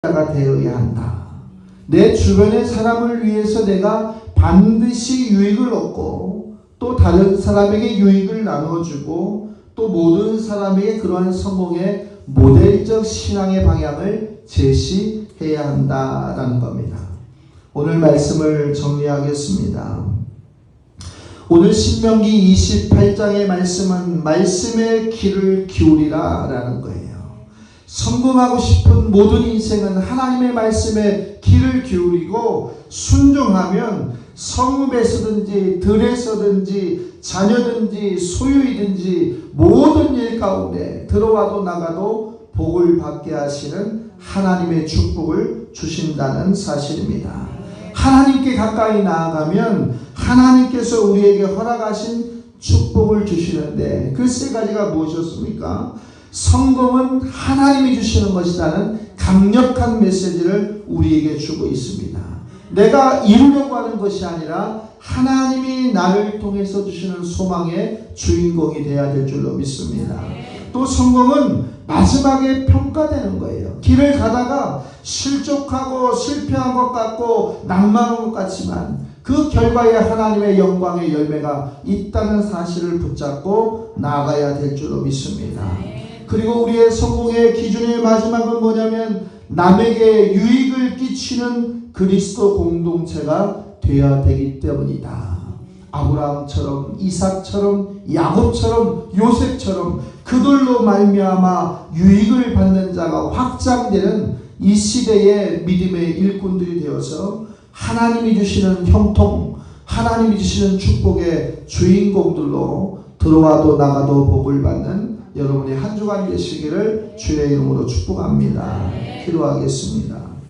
자가 되어야 한다. 내 주변의 사람을 위해서 내가 반드시 유익을 얻고 또 다른 사람에게 유익을 나눠주고 또 모든 사람에게 그러한 성공의 모델적 신앙의 방향을 제시해야 한다라는 겁니다. 오늘 말씀을 정리하겠습니다. 오늘 신명기 28장의 말씀은 말씀의 귀를 기울이라라는 거예요. 성공하고 싶은 모든 인생은 하나님의 말씀에 귀를 기울이고 순종하면 성읍에서든지 들에서든지 자녀든지 소유이든지 모든 일 가운데 들어와도 나가도 복을 받게 하시는 하나님의 축복을 주신다는 사실입니다. 하나님께 가까이 나아가면 하나님께서 우리에게 허락하신 축복을 주시는데 그 세 가지가 무엇이었습니까? 성공은 하나님이 주시는 것이라는 강력한 메시지를 우리에게 주고 있습니다. 내가 이루려고 하는 것이 아니라 하나님이 나를 통해서 주시는 소망의 주인공이 되어야 될 줄로 믿습니다. 또 성공은 마지막에 평가되는 거예요. 길을 가다가 실족하고 실패한 것 같고 낭만한 것 같지만 그 결과에 하나님의 영광의 열매가 있다는 사실을 붙잡고 나아가야 될 줄로 믿습니다. 그리고 우리의 성공의 기준의 마지막은 뭐냐면 남에게 유익을 끼치는 그리스도 공동체가 되어야 되기 때문이다. 아브라함처럼 이삭처럼 야곱처럼 요셉처럼 그들로 말미암아 유익을 받는 자가 확장되는 이 시대의 믿음의 일꾼들이 되어서 하나님이 주시는 형통, 하나님이 주시는 축복의 주인공들로 들어와도 나가도 복을 받는 여러분의 한 주간 되시기를 주의 이름으로 축복합니다. 기도하겠습니다.